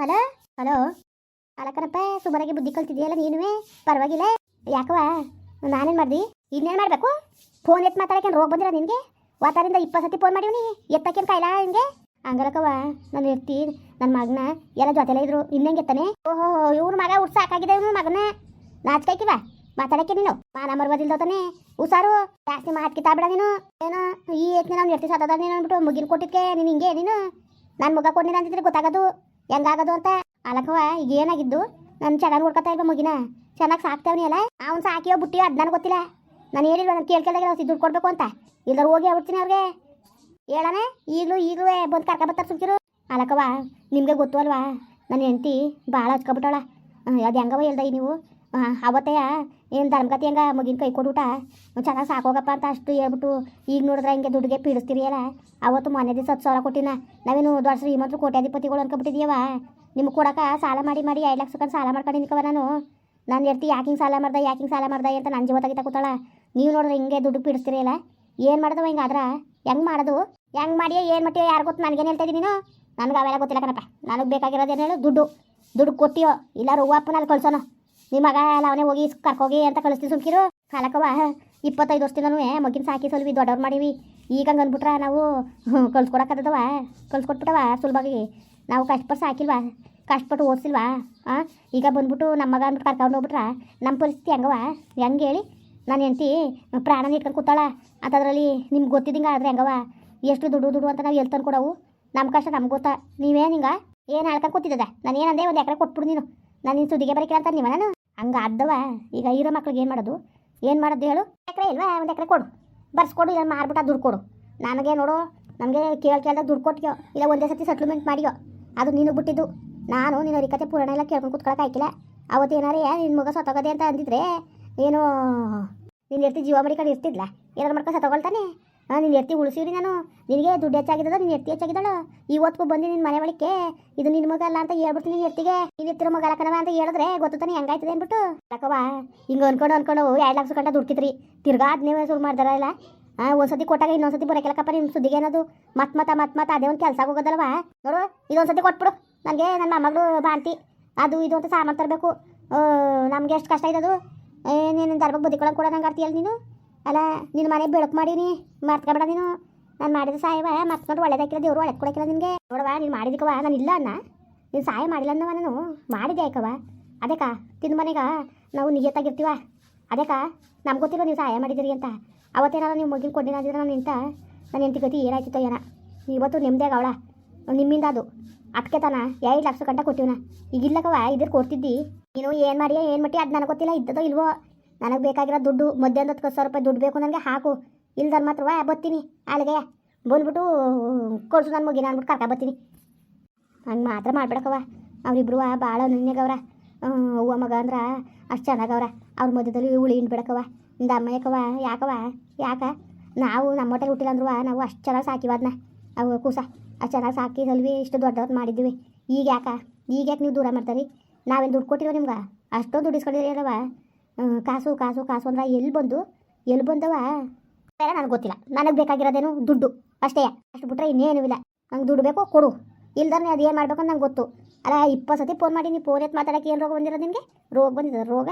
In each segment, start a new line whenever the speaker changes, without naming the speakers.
Hello hello ಅಲಕನಪ್ಪ ಸುಮಾರಾಗಿ ಬುದ್ಧಿ ಕಲ್ತಿದ್ಯಲ್ಲ ನೀನುವೆ? ಪರವಾಗಿಲ್ಲ. ಯಾಕವ ನಾನೇನು ಮಾಡ್ದಿ? ಇನ್ನೇನು ಮಾಡಬೇಕು? ಫೋನ್ ಎತ್ತು ಮಾತಾಡಕ್ಕೆ ರೋಗ ಬಂದಿರ ನಿನಗೆ? ವಾತಾರಿಂದ ಇಪ್ಪತ್ತು ಸತಿ ಫೋನ್ ಮಾಡಿವ್ನಿ ಎತ್ತಕ್ಕೇನು ಕಾಯಿಲ್ಲ ಹಿಂಗೆ ಹಂಗಲಕವ ನನ್ನ ಇರ್ತಿ ನನ್ನ ಮಗನ, ಎಲ್ಲ ಜೊತೆಲೇ ಇದ್ರು, ಇನ್ನಂಗೆ ಎತ್ತಾನೆ? ಓಹೋ, ಇವ್ರ ಮಗ ಉಟ್ ಸಾಕಾಗಿದೆ ಇವನು ಮಗನ. ನಾಚ್ಕೈಕಿವ ಮಾತಾಡಕ್ಕೆ ನೀನು? ಮಾನ ಮರ್ಬದಿಲ್ದತಾನೆ? ಹುಷಾರು? ಜಾಸ್ತಿ ಮಾತು ಕಿತ್ತಾಬಿಡ ನೀನು? ಏನೋ, ಈ ಎತ್ತಿನ ನಾನು ಸತ್ತದ ನೀನು ಅಂದ್ಬಿಟ್ಟು ಮುಗಿನ ಕೊಟ್ಟಿದ್ಕೆ ನೀನು ಹಿಂಗೆ ನೀನು? ನನ್ನ ಮುಗ ಕೊಟ್ಟಿನ ಅಂತಿದ್ರೆ ಗೊತ್ತಾಗೋದು. ಹೆಂಗಾಗೋದು ಅಂತ? ಅಲಕವ ಈಗ ಏನಾಗಿದ್ದು? ನಾನು ಚೆನ್ನಾಗಿ ನೋಡ್ಕೊತಾ ಇಲ್ವ ಮುಗಿನ? ಚೆನ್ನಾಗಿ ಸಾಕ್ತೇವನಿ ಅಲ್ಲ? ಅವ್ನು ಸಾಕಿಯೋ ಬುಟ್ಟಿಯೋ ಅದು ನನಗೆ ಗೊತ್ತಿಲ್ಲ. ನಾನು ಹೇಳಿಲ್ವ ನಾನು ಕೇಳ್ಕೆಲ್ದಾಗ ಅವ್ರು ದುಡ್ಡು ಕೊಡಬೇಕು ಅಂತ? ಇಲ್ದಾರ ಹೋಗಿ ಹೇಳ್ಬಿಡ್ತೀನಿ ಅವ್ರಿಗೆ. ಹೇಳಣ? ಈಗಲೂ ಈಗಲೂ ಬಂದು ಕರ್ಕೊಬತ್ತಾರ ಸುಮ್ಕಿರು. ಅಲಕವ ನಿಮಗೆ ಗೊತ್ತು ಅಲ್ವಾ? ನನ್ನ ಹೆಂಡತಿ ಭಾಳ ಹಚ್ಕೊಬಿಟ್ಟವಳ. ಅದು ಹೆಂಗವ ಹೇಳ್ದ ನೀವು? ಅವತ್ತೇ, ಏನು ಧರ್ಮಗತಿ ಹೆಂಗ ಮಗಿನ ಕೈ ಕೊಡುಟ ಚೆನ್ನಾಗಿ ಸಾಕೋಗಪ್ಪ ಅಂತ ಅಷ್ಟು ಹೇಳ್ಬಿಟ್ಟು ಈಗ ನೋಡಿದ್ರೆ ಹಿಂಗೆ ದುಡ್ಡುಗೆ ಪೀಡಿಸ್ತೀರಿ ಅಲ್ಲ ಅವತ್ತು ಮೊನ್ನೆ ದಿವಸ ಹತ್ತು ಸಾವಿರ ಕೊಟ್ಟಿನ. ನಾವೇನು ದೊಡ್ಡ ಶ್ರೀಮಂತರು ಕೋಟ್ಯಾಧಿಪತಿಗಳು ಅನ್ಕೊಬಿಟ್ಟಿದೀಯವ ನಿಮ್ಗೆ ಕೊಡಕ ಸಾಲ ಮಾಡಿ ಮಾಡಿ ಐದು ಲಕ್ಷ ಸಾಲ ಮಾಡ್ಕೊಂಡು ನಾನು. ನಾನು ಎರ್ತಿ ಯಾಕಿಂಗ್ ಸಾಲ ಮಾಡ್ದೆ, ಯಾಕಿಂಗ್ ಸಾಲ ಮಾಡ್ದೆ ಅಂತ ನನ್ನ ಜೀವ ತೆಗಿತಾ ಕೂತಾಳ. ನೀವು ನೋಡಿದ್ರೆ ಹಿಂಗೆ ದುಡ್ಡು ಪೀಡಿಸ್ತೀರಿ ಅಲ್ಲ ಏನು ಮಾಡೋದು ಆದ್ರೆ? ಹೆಂಗೆ ಮಾಡೋದು? ಹೆಂಗೆ ಮಾಡಿ ಏನು ಮಾಡ್ತೀಯ, ಯಾರು ಗೊತ್ತು ನನಗೇನು ಹೇಳ್ತಾ ನೀನು? ನನಗೆ ಅವೆಲ್ಲ ಗೊತ್ತಿಲ್ಲ ಕಣಪ್ಪ. ನನಗೆ ಬೇಕಾಗಿರೋದೇನು ಹೇಳು? ದುಡ್ಡು. ದುಡ್ಡು ಕೊಟ್ಟಿಯೋ, ಇಲ್ಲ ನಾನು ಕಳ್ಸೋನು? ನಿಮ್ಮ ಮಗ ಎಲ್ಲ ಅವನೇ ಹೋಗಿ ಕರ್ಕೋಗಿ ಅಂತ ಕಳಿಸ್ತೀವಿ ಸುಮ್ಕಿರು. ಕಾಲಕ್ಕವ ಇಪ್ಪತ್ತೈದು ವರ್ಷದಿಂದನೂ ಮಗಿನ ಸಾಕಿ ಸಲ್ವಿ, ದೊಡ್ಡವ್ರು ಮಾಡೀವಿ. ಈಗ ಹಂಗೆ ಅಂದ್ಬಿಟ್ರೆ ನಾವು ಕಳ್ಸ್ಕೊಡಕ್ಕದವ ಕಳ್ಸ್ಕೊಟ್ಬಿಟ್ಟವ ಸುಲಭವಾಗಿ ನಾವು ಕಷ್ಟಪಟ್ಟು ಸಾಕಿಲ್ವಾ? ಕಷ್ಟಪಟ್ಟು ಓದಿಸಿಲ್ವಾ? ಹಾಂ ಈಗ ಬಂದ್ಬಿಟ್ಟು ನಮ್ಮ ಮಗ ಅಂದ್ಬಿಟ್ಟು ಕರ್ಕೊಂಡು ಹೋಗ್ಬಿಟ್ರ? ನಮ್ಮ ಪರಿಸ್ಥಿತಿ ಹೆಂಗವ ಹೆಂಗೆ ಹೇಳಿ? ನಾನು ಹೆಂಡ್ತಿ ಪ್ರಾಣನ ಇಟ್ಕೊಂಡು ಕೂತಾಳ. ಅಂತದ್ರಲ್ಲಿ ನಿಮ್ಗೆ ಗೊತ್ತಿದ್ದಂಗೆ ಆದರೆ ಹೆಂಗವ ಎಷ್ಟು ದುಡ್ಡು ದುಡ್ಡು ಅಂತ ನಾವು ಎಲ್ಲಿ ತಂದು ಕೊಡವು. ನಮ್ಮ ಕಷ್ಟ ನಮ್ಗೆ ಗೊತ್ತಾ. ನೀವೇನು ಹಿಂಗೆ? ಏನು ಹೇಳ್ಕೊಂಡು ಕೂತಿದ್ದದ ನಾನು ಏನಂದೆ ಒಂದು ಎಕರೆ ಕೊಟ್ಬಿಡು ನೀನು. ನಾನು ನಿನ್ನ ಸುದ್ದಿಗೆ ಬರೀ ಅಂತ ನೀವ ನಾನು? ಹಂಗೆ ಅದ್ದವ ಈಗ ಇರೋ ಮಕ್ಳಿಗೆ ಏನು ಮಾಡೋದು? ಏನು ಮಾಡೋದು ಹೇಳು? ಎಕರೆ ಇಲ್ವಾ? ಒಂದು ಎಕರೆ ಕೊಡು. ಬರ್ಸ್ಕೊಡು ಇಲ್ಲ ಮಾರ್ಬಿಟ್ಟು ದುಡ್ಡು ಕೊಡು. ನನಗೆ ನೋಡು, ನಮಗೆ ಕೇಳಿ ಕೇಳ್ದಾಗ ದುಡ್ಡು ಕೊಟ್ಟಿಯೋ, ಇಲ್ಲ ಒಂದೇ ಸತಿ ಸೆಟ್ಲ್ಮೆಂಟ್ ಮಾಡಿಯೋ, ಅದು ನೀನು ಬಿಟ್ಟಿದ್ದು. ನಾನು ನಿನ್ನ ಕತೆ ಪೂರ್ಣ ಎಲ್ಲ ಕೇಳ್ಕೊಂಡು ಕೂತ್ಕೊಳಕ್ಕೆ ಆಯ್ಕಿಲ್ಲ. ಅವತ್ತು ಏನಾರೇ ನಿನ್ನ ಮಗ ಸತ್ತೋಗದೆ ಅಂತ ಅಂದಿದ್ರೆ ಏನು ನೀನು ಇರ್ತಿ ಜೀವ ಮಡಿಕೊಂಡು ಇರ್ತಿದ್ಲ? ಏನಾರು ಮಾಡ್ಕೊಂಡು ಸತ್ತೋಗೊಳ್ತಾನೆ ಹಾಂ ನೀನು ಎತ್ತಿ ಉಳಿಸಿವ್ರಿ ನಾನು. ನಿನಗೆ ದುಡ್ಡು ಹೆಚ್ಚಾಗಿದ್ದದ ನಿನ್ನ ಎತ್ತಿ ಹೆಚ್ಚಾಗಿದ್ದಾಳು. ಇವತ್ತಿಗೂ ಬಂದು ನಿನ್ನ ಮನೆ ಒಳಕ್ಕೆ, ಇದು ನಿನ್ನ ಮಗ ಅಲ್ಲ ಅಂತ ಹೇಳ್ಬಿಡ್ತೀನಿ ನಿನ್ನ ಎತ್ತಿಗೆ. ನೀನು ಎತ್ತಿರೋ ಮಗ ಅಲ್ಲಕ್ಕನವ ಅಂತ ಹೇಳಿದ್ರೆ ಗೊತ್ತಾನೆ ಹೆಂಗಾಯ್ತದೆ ಅಂದ್ಬಿಟ್ಟು. ಯಾಕವ ಹಿಂಗೆ ಅನ್ಕೊಂಡು ಅನ್ಕೊಂಡು ಎರಡು ಲಕ್ಷ ಗಂಟೆ ದುಡ್ಕಿತ್ರಿ ತಿರ್ಗಾ ನೀವೇ ಶುರು ಮಾಡ್ದಾರಲ್ಲ ಹಾಂ ಒಂದ್ಸತಿ ಕೊಟ್ಟಾಗ ಇನ್ನೊಂದ್ಸತಿ ಬರೋಕೆಲ್ಲಕ್ಕಪ್ಪ ನಿಮ್ಮ ಸುದ್ದಿಗೆ ಏನದು? ಮತ್ ಮತ ಮತ್ತೆ ಮತ ಅದೇ ಒಂದು ಕೆಲಸ ಹೋಗೋದಲ್ವಾ? ನೋಡು, ಇದೊಂದ್ಸತಿ ಕೊಟ್ಬಿಡು. ನನಗೆ ನನ್ನ ಮಗಳು ಬಾಂತಿ ಅದು ಇದು ಅಂತ ಸಾಮಾನು ತರಬೇಕು. ನಮಗೆ ಎಷ್ಟು ಕಷ್ಟ ಇದ್ದದು ಏನೇನು ದರ್ಬಕ್ಕೆ ಬದುಕೊಳ್ಳೋಕೆ ಕೂಡ ನಂಗೆ ಆಡ್ತೀಯಲ್ಲ ನೀನು? ಅಲ್ಲ, ನಿನ್ನ ಮನೆ ಬೆಳಕು ಮಾಡೀನಿ, ಮರ್ತ್ಕೊಬೇಡ ನೀನು. ನಾನು ಮಾಡಿದ ಸಹಾಯವ ಮರ್ತ್ಕೊಂಡು ಒಳ್ಳೇದಾಕಿಲ್ಲ ದೇವರು ಒಳ್ಳೆ ಕೊಡಕಿಲ್ಲ ನಿನಗೆ. ನೋಡವ ನೀನು ಮಾಡಿದಕ್ಕವ ನಾನು ಇಲ್ಲ ಅನ್ನ. ನೀನು ಸಹಾಯ ಮಾಡಿಲ್ಲ ಅನ್ನವ ನಾನು. ಮಾಡಿದೆ ಆಯ್ಕವ ಅದಕ್ಕ ತಿನ್ನ ಮನೆಗ ನಾವು ನಿಯತ್ತಾಗಿರ್ತೀವ. ಅದಕ್ಕ ನಮ್ಗೆ ಗೊತ್ತಿರೋ ನೀವು ಸಹಾಯ ಮಾಡಿದಿರಿ ಅಂತ. ಅವತ್ತೇನಾರ ನೀವು ಮಗಿನ ಕೊಟ್ಟಿನಾದಿದ್ರೆ ನಾನು ನಿಂತ, ನನ್ನ ಹೆಂಡತಿ ಗತಿ ಏನಾಯ್ತಿತ್ತೋ ಏನ. ಇವತ್ತು ನೆಮ್ಮದಿಯಾಗ ಅವಳ. ನಿಮ್ಮಿಂದ ಅದು. ಅದಕ್ಕೆ ತಾನ ಎರಡು ಲಕ್ಷ ಗಂಟೆ ಕೊಟ್ಟಿವನ. ಈಗ ಇಲ್ಲಕವ ಇದ್ರ ಕೊಡ್ತಿದ್ದಿ. ನೀನು ಏನು ಮಾಡಿಯಾ, ಏನು ಮಟ್ಟಿ ಅದು ನನಗೆ ಗೊತ್ತಿಲ್ಲ ಇದ್ದದೋ ಇಲ್ವೋ. ನನಗೆ ಬೇಕಾಗಿರೋ ದುಡ್ಡು ಮಧ್ಯಾಹ್ನದ ಹತ್ತು ಸಾವಿರ ರೂಪಾಯಿ ದುಡ್ಡು ಬೇಕು ನನಗೆ ಹಾಕು. ಇಲ್ದಾರ ಮಾತ್ರವಾ ಬರ್ತೀನಿ. ಅಲ್ಲಿಗೆ ಬಂದ್ಬಿಟ್ಟು, ಕೊಡ್ಸು ನನ್ನ ಮುಗಿನ ಅಂದ್ಬಿಟ್ಟು ಕರ್ಕ ಬರ್ತೀನಿ. ಹಂಗೆ ಮಾತ್ರ ಮಾಡ್ಬೇಡಕವ ಅವರಿಬ್ರು ಭಾಳ ನನ್ಯಾಗವ್ರ ಅವ್ವ ಮಗ ಅಂದ್ರೆ ಅಷ್ಟು ಚೆನ್ನಾಗವ್ರ. ಅವ್ರ ಮಧ್ಯದಲ್ಲಿ ಉಳಿ ಹಿಂಡ್ಬಿಡಕವ ಇಂದ ಅಮ್ಮ ಯಾಕವ ಯಾಕವ ಯಾಕ? ನಾವು ನಮ್ಮ ಹೊಟ್ಟೆಗೆ ಹುಟ್ಟಿಲ್ಲ ಅಂದ್ರೂ ನಾವು ಅಷ್ಟು ಚೆನ್ನಾಗಿ ಸಾಕಿವ ಅದನ್ನ ಅವು ಕೂಸ. ಅಷ್ಟು ಚೆನ್ನಾಗಿ ಸಾಕಿ ಸಲ್ವಿ ಇಷ್ಟು ದೊಡ್ಡವ್ರು ಮಾಡಿದ್ದೀವಿ. ಈಗ ಯಾಕ? ಈಗ ಯಾಕೆ ನೀವು ದೂರ ಮಾಡ್ತಾರಿ ನಾವೇನು ದುಡ್ಡು ಕೊಟ್ಟಿರೋ ನಿಮ್ಗೆ? ಅಷ್ಟೊಂದು ದುಡ್ಡು ಇಸ್ಕೊಂಡಿರಿ ಕಾಸು ಕಾಸು ಕಾಸು ಅಂದ್ರೆ ಎಲ್ಲಿ ಬಂದು ಎಲ್ಲಿ ಬಂದವ? ಬೇರೆ ನನಗೆ ಗೊತ್ತಿಲ್ಲ. ನನಗೆ ಬೇಕಾಗಿರೋದೇನು ದುಡ್ಡು. ಅಷ್ಟೇ. ಅಷ್ಟು ಬಿಟ್ರೆ ಇನ್ನೇನು ಇಲ್ಲ. ನಂಗೆ ದುಡ್ಡು ಬೇಕೋ ಕೊಡು. ಇಲ್ದಾರೆ ಅದು ಏನು ಮಾಡ್ಬೇಕು ನಂಗೆ ಗೊತ್ತು. ಅಲ್ಲ ಇಪ್ಪತ್ತು ಸತಿ ಫೋನ್ ಮಾಡಿ ನೀವು ಫೋನ್ ಎತ್ತು ಮಾತಾಡೋಕೆ ಏನು ರೋಗ ಬಂದಿರೋದು ನಿಮಗೆ ರೋಗ ಬಂದಿದೆ. ರೋಗ?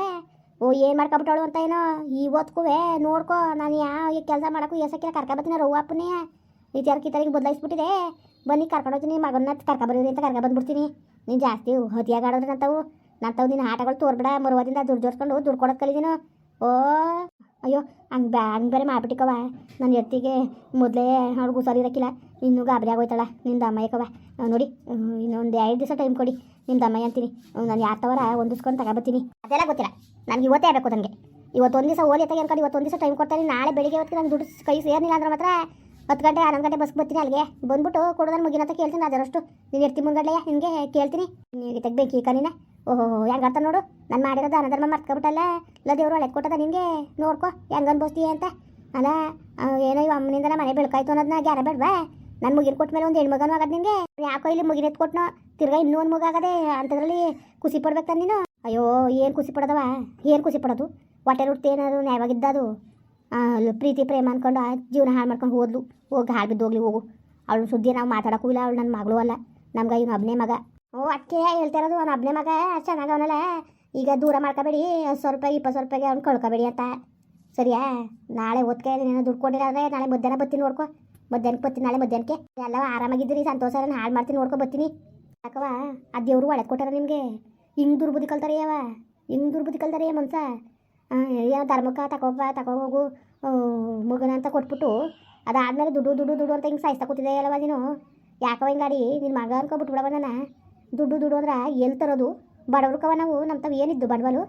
ಓ, ಏನು ಮಾಡ್ಕೊಬಿಟ್ಟಾಳು ಅಂತ ಏನೋ? ಇವತ್ತಿಗೂ ನೋಡ್ಕೋ. ನಾನು ಯಾವ ಕೆಲಸ ಮಾಡೋಕ್ಕೂ ಎಸಕ್ಕಿಲ್ಲ. ಕರ್ಕೊಬತ್ತೀನಿ ರೋಗ ಅಪ್ಪನೇ. ಈ ತರ ಕಿತ್ತರಿಗೆ ಬದಲಾಯಿಸ್ಬಿಟ್ಟಿದೆ. ಬನ್ನಿ, ಕರ್ಕೊಂಡು ಹೋಗ್ತೀನಿ. ಮಗನ್ನ ಕರ್ಕೊಬರೀರಿ ಅಂತ ಕರ್ಕೊ ಬಂದ್ಬಿಡ್ತೀನಿ. ನೀನು ಜಾಸ್ತಿ ಹತಿಯಾಗಾಡೋದ್ರೆ ನಂತವು ತಗೊಂಡು ನಿನ್ನ ಆಟಗಳು ತೋರ್ಬೇಡ, ಮರುವದಿಂದ ದುಡ್ಡು ಜೋಡ್ಸ್ಕೊಂಡು ದುಡ್ಡು ಕೊಡೋದು ಕಲಿದೀನು? ಓ, ಅಯ್ಯೋ, ಹಂಗೆ ಬ್ಯಾ, ಹಂಗೆ ಬೇರೆ ಮಾಡ್ಬಿಟ್ಟಿಕವ ನನ್ನ ಎತ್ತಿಗೆ ಮೊದಲೇ ಅವ್ಳಿಗೂ ಸರಿ ಇರಕ್ಕಿಲ್ಲ ಇನ್ನೂ ಗಾಬರಿ ಆಗೋಯ್ತಳ, ನಿಂದ ಅಮ್ಮಯ್ಯಕವ ನೋಡಿ ಇನ್ನೊಂದು ಎರಡು ದಿವಸ ಟೈಮ್ ಕೊಡಿ. ನಿಮ್ದು ಅಮ್ಮಯ್ಯ ಅಂತೀನಿ. ನಾನು ಯಾರು ತವರ ಹೊಂದಿಸ್ಕೊಂಡು ತಗೊಬತ್ತೀನಿ. ಅದೆಲ್ಲ ಗೊತ್ತಿಲ್ಲ. ನನಗೆ ಇವತ್ತೇ ಆಗಬೇಕು ನನಗೆ. ಇವತ್ತೊಂದು ದಿವಸ ಓದಿ ತೆಗೆ ಅನ್ಕೊಂಡು ಇವತ್ತೊಂದು ದಿವಸ ಟೈಮ್ ಕೊಡ್ತಾರೆ ನಾಳೆ ಬೆಳಿಗ್ಗೆ ಹೊತ್ತಿಗೆ ನಾನು ದುಡ್ಡು ಕೈ ಸೇರಿಲ್ಲ ಅಂದ್ರೆ ಮಾತ್ರ ಹತ್ತು ಗಂಟೆ, ಹನ್ನೊಂದು ಗಂಟೆ ಬಸ್ ಬರ್ತೀನಿ ಅಲ್ಲಿಗೆ. ಬಂದ್ಬಿಟ್ಟು ಕೊಡೋದನ್ನ ಮುಗಿನ ಅಂತ ಕೇಳ್ತೀನಿ ಅದರಷ್ಟು ನೀನು ಎರ್ತಿ ಮುಂದಡೆಯ ನಿನಗೆ ಕೇಳ್ತೀನಿ. ನಿನಗೆ ತೆಗ್ಬೇಕು ಈ ಕನಿನ ಓಹೋ ಹೆಂಗೆ ಅರ್ಥ ನೋಡು? ನಾನು ಮಾಡಿರೋದು ಅನಧರ್ಮ ಮರ್ತ್ಕೊಬಿಟ್ಟಲ್ಲ? ಇಲ್ಲ ದೇವ್ರು ಒಳಗೆ ಕೊಟ್ಟದ ನಿನಗೆ? ನೋಡ್ಕೊ, ಹೆಂಗೆ ಅನ್ಬೋಸ್ತೀಯ ಅಂತ. ಅಲ್ಲ ಏನೋ ಇವ ಅಮ್ಮನಿಂದ ಮನೆ ಬೆಳಕಾಯ್ತು ಅನ್ನೋದನ್ನ ಗ್ಯಾರ ಬೇಡವಾ? ನನ್ನ ಮುಗಿನ ಕೊಟ್ಟ ಮೇಲೆ ಒಂದು ಹೆಣ್ಮಗನೂ ಆಗದ ನಿನಗೆ? ಯಾಕೋ ಇಲ್ಲಿ ಮುಗಿನ ಕೊಟ್ನೋ? ತಿರ್ಗಾ ಇನ್ನೂ ಒಂದು ಮಗ ಅಂಥದ್ರಲ್ಲಿ ಖುಷಿ ಪಡ್ಬೇಕು ನೀನು? ಅಯ್ಯೋ, ಏನು ಖುಷಿ ಪಡೋದವ? ಏನು ಖುಷಿ ಪಡೋದು? ಹೊಟ್ಟೆ ರೊಟ್ಟಿ ಏನಾದ್ರು ನ್ಯಾಯವಾಗಿದ್ದದು? ಪ್ರೀತಿ, ಪ್ರೇಮ ಅನ್ಕೊಂಡು ಆ ಜೀವನ ಹಾಳು ಮಾಡ್ಕೊಂಡು ಹೋದ್ಲು. ಹೋಗಿ ಹಾಳು ಬಿದ್ದು ಹೋಗ್ಲಿ ಹೋಗು. ಅವಳು ಸುದ್ದಿ ನಾವು ಮಾತಾಡೋಕ್ಕೂ ಇಲ್ಲ, ಅವಳು ನನ್ನ ಮಗಳು ಅಲ್ಲ. ನಮ್ಗೆ ಇವನು ಒಬ್ಬನೇ ಮಗ. ಓ ಅದಕ್ಕೆ ಹೇಳ್ತಿರೋದು ಅವ್ನ ಒಬ್ಬನೇ ಮಗ ಚೆನ್ನಾಗಿ ಅವನಲ್ಲ. ಈಗ ದೂರ ಮಾಡ್ಕೋಬೇಡಿ, ಹತ್ತು ಸಾವಿರ ರೂಪಾಯಿ, ಇಪ್ಪತ್ತು ಸಾವಿರ ರೂಪಾಯಿಗೆ ಅವ್ನು ಕಳ್ಕೊಬೇಡಿ ಅಂತ. ಸರಿಯಾ? ನಾಳೆ ಓದ್ಕೆ ನೀನು ದುಡ್ಡು ಕೊಟ್ಟಿರಾದ್ರೆ ನಾಳೆ ಮಧ್ಯಾಹ್ನ ಬರ್ತೀನಿ ನೋಡ್ಕೊ. ಮಧ್ಯಾಹ್ನಕ್ಕೆ ಬರ್ತೀನಿ, ನಾಳೆ ಮಧ್ಯಾಹ್ನಕ್ಕೆ. ಎಲ್ಲ ಆರಾಮಾಗಿದ್ದೀರಿ ಸಂತೋಷ ಹಾಳು ಮಾಡ್ತೀನಿ ನೋಡ್ಕೊ, ಬರ್ತೀನಿ. ಯಾಕವ ಆ ದೇವರು ಒಳಗೆ ಕೊಟ್ಟಾರ ನಿಮಗೆ? ಹಿಂಗೆ ದುರ್ಬುದ್ಧಿ ಕಲ್ತಾರೆ ಯಾವ ಹಿಂಗೆ ದುರ್ಬುದ್ಧಿ ಕಲ್ತಾರೆ ಮನ್ಸ. ಏನೋ ಧರ್ಮಕ್ಕೆ ತಗೋಬ ತಗೋಗೋಗು ಮಗನ ಅಂತ ಕೊಟ್ಬಿಟ್ಟು ಅದಾದಮೇಲೆ ದುಡ್ಡು ದುಡ್ಡು ದುಡ್ಡು ಅಂತ ಹಿಂಗೆ ಸಾಯಿಸ್ತಾ ಕೂತಿದೆ ಅಲ್ಲವ ನೀನು. ಯಾಕವ ಹಿಂಗಾಡಿ ನಿನ್ನ ಮಗ ಅನ್ಕೊಬಿಟ್ಬಿಡವ ನನ್ನ ದುಡ್ಡು ದುಡ್ಡು ಅಂದ್ರೆ ಎಲ್ಲಿ ತರೋದು? ಬಡವ್ರಕವ ನಾವು ನಮ್ಮ ತಾವು ಏನಿದ್ದು ಬಡವಲು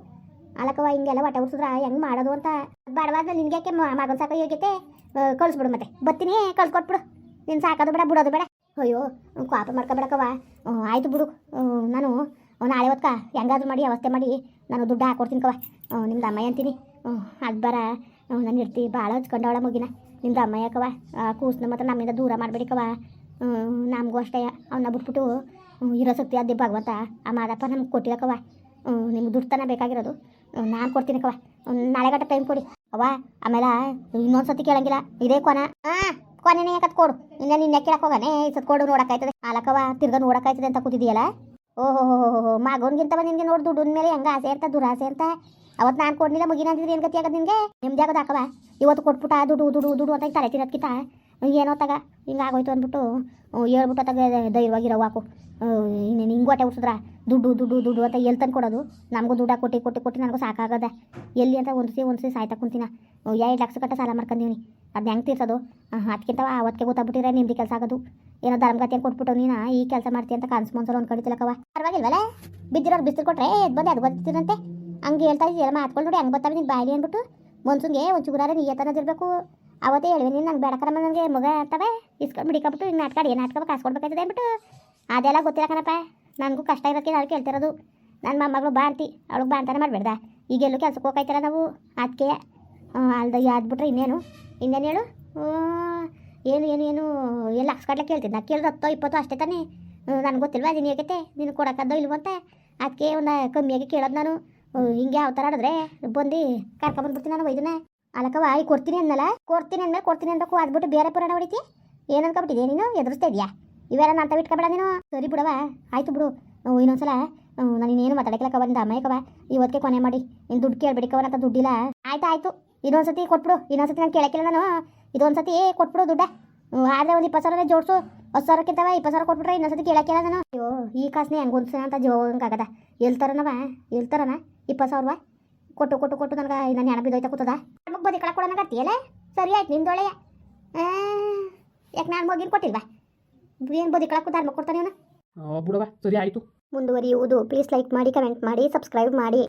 ಅಲಕವ ಹಿಂಗೆಲ್ಲ ಹೊಟ್ಟೆ ಉರ್ಸಿದ್ರ ಹೆಂಗೆ ಮಾಡೋದು ಅಂತ? ಬಡವಾದ ನಿನ್ಗೆ ಮಗನ ಸಾಕ ಯೋಗ್ಯತೆ? ಕಳಿಸ್ಬಿಡು ಮತ್ತೆ. ಬತ್ತೀನಿ ಕಳ್ಸ್ಕೊಟ್ಬಿಡು. ನೀನು ಸಾಕೋದು ಬೇಡ, ಬಿಡೋದು ಬೇಡ. ಅಯ್ಯೋ ಪಾಪ ಮಾಡ್ಕೊಬೇಡಕವ ಆಯ್ತು ಬಿಡು. ನಾನು ನಾಳೆ ಹೊತ್ಕ ಹೆಂಗಾದ್ರೂ ಮಾಡಿ, ವ್ಯವಸ್ಥೆ ಮಾಡಿ, ನಾನು ದುಡ್ಡು ಹಾಕೊಡ್ತೀನಿ ಕವ ನಿಮ್ದು ಅಮ್ಮಯ್ಯ ಅಂತೀನಿ. ಅದು ಬರ. ನಾನು ಇರ್ತಿ ಭಾಳ ಹಚ್ಕೊಂಡವಳ ಮುಗಿನ. ನಿಮ್ದು ಅಮ್ಮಯ್ಯ ಕವ ಕೂಸ್ನ ಮಾತ್ರ ನಮ್ಮಿಂದ ದೂರ ಮಾಡಬೇಡಿ ಕವ ನಮಗೂ ಅಷ್ಟೇ. ಅವನ್ನ ಬಿಟ್ಬಿಟ್ಟು ಇರೋ ಸತ್ಯ ಅದೇ ಭಗವಂತ. ಆ ಮಾದಪ್ಪ ನಮ್ಗೆ ಕೊಟ್ಟಿರಕವ ಕವ ನಿಮ್ಗೆ ದುಡ್ತನ ಬೇಕಾಗಿರೋದು. ನಾನು ಕೊಡ್ತೀನಿ ಕವ ನಾಳೆ ಗಂಟೆ ಟೈಮ್ ಕೊಡಿ. ಅವ ಆಮೇಲೆ ಇನ್ನೊಂದು ಸತಿ ಕೇಳಂಗಿಲ್ಲ. ಇದೇ ಕೊನ. ಹಾಂ ಕೊನೆನೇ ಯಾಕತ್ತು ಕೊಡು. ಇನ್ನ ನಿನ್ನೆ ಕೇಳಕ್ ಹೋಗಾನೆ. ಈ ಸತ್ ಕೊಡು ನೋಡಕ್ಕಾಯ್ತದೆ. ಆಲಕ್ಕವ ತಿರ್ಗಾ ನೋಡಕ್ಕಾಯ್ತದೆ ಅಂತ ಕೂತಿದೆಯಲ್ಲ? ಓಹೋ, ಹೋ ಮಗನ್ಗಿಂತವ ನಿನ್ಗೆ ನೋಡಿ ದುಡ್ಡಿನ ಮೇಲೆ ಹೆಂಗ ಆಸೆ ಅಂತ ದುರಾಸೆ ಅಂತ ಅವತ್ತು ನಾನು ಕೊಡ್ಲಿಲ್ಲ ಮುಗಿನ ಅಂತಿದ್ರೆ ಏನು ಗತಿ ಆಗೋದು ನಿನಗೆ? ನಿಮ್ದು ಆಗೋದು ಹಾಕವ ಇವತ್ತು ಕೊಟ್ಬಿಟ್ಟ ದುಡ್ಡು ದುಡ್ಡು ದುಡ್ಡು ಅಂತ ತಲೆ ತಿನ್ನೋದ್ಕಿಂತ. ಏನೋ ತಗ ಹಿಂಗೆ ಆಗೋಯ್ತು ಅಂದ್ಬಿಟ್ಟು ಹೇಳ್ಬಿಟ್ಟು ತಗ ಧೈರ್ಯವಾಗಿರೋ ಹಾಕು ಇನ್ನೇನು ಹಿಂಗೆ ಹೊಟ್ಟೆ ಉಡ್ಸಿದ್ರ ದುಡ್ಡು ದುಡ್ಡು ದುಡ್ಡು ಅಂತ ಎಲ್ಲಿ ತಂದು ಕೊಡೋದು? ನಮಗೂ ದುಡ್ಡು ಕೊಟ್ಟು ಕೊಟ್ಟು ಕೊಟ್ಟು ನನಗೂ ಸಾಕಾಗದ. ಎಲ್ಲಿ ಅಂತ ಒಂದ್ಸಿ ಒಂದ್ಸಿ ಸಾಯ್ತಾ ಕುಂತಿನ? ಎರಡು ಲಕ್ಷ ಕಟ್ಟ ಸಾಲ ಮಾಡ್ಕೊಂಡಿವ್ನಿ ಅದು ಹೆಂಗೆ ತೀರ್ಸೋದು? ಅದಕ್ಕಿಂತ ಅವತ್ತಿಗೆ ಗೊತ್ತಾಗ್ಬಿಟ್ಟಿರ ನಿಮ್ದು ಕೆಲಸ ಆಗೋದು. ಏನೋ ಧರ್ಮಗತಿ ಕೊಟ್ಬಿಟ್ಟು ನೀನು, ಈ ಕೆಲಸ ಮಾಡ್ತೀಯ ಅಂತ ಕನ್ಸು ಮನ್ಸಲ್ಲಿ ಒಂದು ಕಡಿತಿಲ್ಲಕವ ಪರವಾಗಿಲ್ವಲ್ಲ ಬಿದ್ದಿರೋರು ಬಿಸಿಲು ಕೊಟ್ರೆ ಎದ್ ಬಂದು ಅದು ಗೊತ್ತಿರಂತೆ ಹಂಗೆ ಹೇಳ್ತಾ ಇದೆಯಲ್ಲ ಮಾತ್ಕೊಂಡು ನೋಡಿ, ಹಂಗೆ ಬರ್ತಾವೆ ನಿನ್ನ ಬಾಯಿಲಿ ಅಂದ್ಬಿಟ್ಟು. ಮನ್ಸುಂಗೆ ಒಂದು ನೀ ನೀಯತನದಿರಬೇಕು ಅವತ್ತೇ ಹೇಳಿವೆ ನೀನು ನಂಗೆ ಬೇಡಕರಮ್ಮ ನನಗೆ ಮಗ ಅಂತವೆ? ಇಸ್ಕೊಂಡು ಬಿಡಿಕೊಬಿಟ್ಟು ಹಿಂಗೆ ನಾಟಕ ಏನು ನಾಟಕ ಕಾಸು ಅಂದ್ಬಿಟ್ಟು. ಅದೆಲ್ಲ ಗೊತ್ತಿಲ್ಲ ಕಣಪ್ಪ, ನನಗೂ ಕಷ್ಟ ಇರೋಕ್ಕೆ ನಾನು ಕೇಳ್ತಿರೋದು. ನನ್ನ ಮೊಮ್ಮಗಳು ಬಾ ಅಂತಿ, ಅವಳಿಗೆ ಬಾ ಅಂತಾನೆ ಮಾಡಬೇಡ್ದ. ಈಗೆಲ್ಲೂ ಕೆಲ್ಸಕ್ಕೆ ನಾವು ಅದಕ್ಕೆ ಅಲ್ದ ಯಾದ್ಬಿಟ್ರೆ ಇನ್ನೇನು? ಇನ್ನೇನು ಹೇಳು? ಏನು ಏನು ಏನು ಎಲ್ಲ ಗಟ್ಲೆ ಕೇಳ್ತೀನಿ ನಾ ಕೇಳಿದ್ರೆ ಹತ್ತೋ, ಇಪ್ಪತ್ತೋ ಅಷ್ಟೇ ತಾನೇ? ನನಗೆ ಗೊತ್ತಿಲ್ವಾ ನೀನು ಹೇಗೈತೆ? ನೀನು ಕೊಡಕ್ಕದ್ದೋ ಇಲ್ವಂತ ಅದಕ್ಕೆ ಒಂದು ಕಮ್ಮಿಯಾಗಿ ಕೇಳೋದು ನಾನು. ಹಿಂಗೆ ಯಾವ ಥರ ಆಡಿದ್ರೆ ಬಂದು ಕರ್ಕೊಂಬಂದ್ಬಿಡ್ತೀನಿ ನಾನು ಒಯ್ದನ ಅಲ್ಲಕವ ಈಗ ಕೊಡ್ತೀನಿ ಅಂದಲ್ಲ? ಕೊಡ್ತೀನಿ ಅಂದ್ಮೇಲೆ ಕೊಡ್ತೀನಿ ಅನ್ಬೇಕು ಅದ್ಬಿಟ್ಟು ಬೇರೆ ಪುರಾಣ ಹೊಡಿತಿ? ಏನು ಅನ್ಕೊಬಿಟ್ಟಿದೆ ನೀನು? ಎದುರಿಸ್ತಾ ಇದೆಯಾ ಇವೆಲ್ಲ ನಾನು ಬಿಟ್ಕೊಬೇಡ ನೀನು. ಸರಿ ಬಿಡವ ಆಯ್ತು ಬಿಡು. ಇನ್ನೊಂದ್ಸಲ ನಾನು ಇನ್ನೇನು ನಿಂದ ಬಂದ ಅಮ್ಮಯ್ಯಕವ ಇವತ್ತಿಗೆ ಕೊನೆ ಮಾಡಿ. ನೀನು ದುಡ್ಡು ಕೇಳಬೇಡಿ ಕವನ ಅಂತ ದುಡ್ಡಿಲ್ಲ. ಆಯ್ತು ಆಯ್ತು. ಇದೊಂದ್ಸತಿ ಕೊಟ್ಬಿಡು. ಇನ್ನೊಂದ್ಸತಿ ನಾನು ಕೇಳಕ್ಕಿಲ್ಲ ನಾನು. ಇದೊಂದ್ಸತಿ ಕೊಟ್ಬಿಡು ದುಡ್ಡ. ಆದ್ರೆ ಒಂದು ಇಪ್ಪತ್ತು ಸಾವಿರ ಜೋಡಿಸು. ಹತ್ತು ಸಾವಿರಕ್ಕಿಂತವ ಇಪ್ಪತ್ತು ಸಾವಿರ ಕೊಟ್ಬಿಟ್ರೆ ಇನ್ನೊಂದ್ಸತಿ ಕೇಳಕ್ಕಿಲ್ಲ ನಾನು. ಅಯ್ಯೋ, ಈ ಕಾಸನ್ನೇ ಹೆಂಗೆ ಅಂತ ಜೀವ ಹೋಗಂಗಾಗದ ಎಲ್ತಾರನವ ಎಲ್ತಾರನ ಇಪ್ಪತ್ತು ಸಾವಿರ ಕೊಟ್ಟು ಕೊಟ್ಟು ಕೊಟ್ಟು ನನಗೆ ನಾನು ಹೆಣ ಬಿದ್ದೋಯ್ತಾ ಕೂತದ. ನಮಗೆ ಬದಿ ಕಳ ಕೊಡೋಣ ಕಟ್ಟಿಯಲ್ಲ ಸರಿ ಆಯ್ತು ನಿಂದೊಳೆಯ ಯಾಕೆ ನಾನು ಮಗಿನ ಕೊಟ್ಟಿಲ್ವಾ? ಏನು ಬದಿ ಕಳಕ್ಕೂ ಕೂತಾರ ಕೊಡ್ತಾನೆ ಇವನು
ಬಿಡುವ ಸರಿ ಆಯಿತು.
ಮುಂದುವರಿಯುವುದು. ಪ್ಲೀಸ್ ಲೈಕ್ ಮಾಡಿ ಕಮೆಂಟ್ ಮಾಡಿ ಸಬ್ಸ್ಕ್ರೈಬ್ ಮಾಡಿ.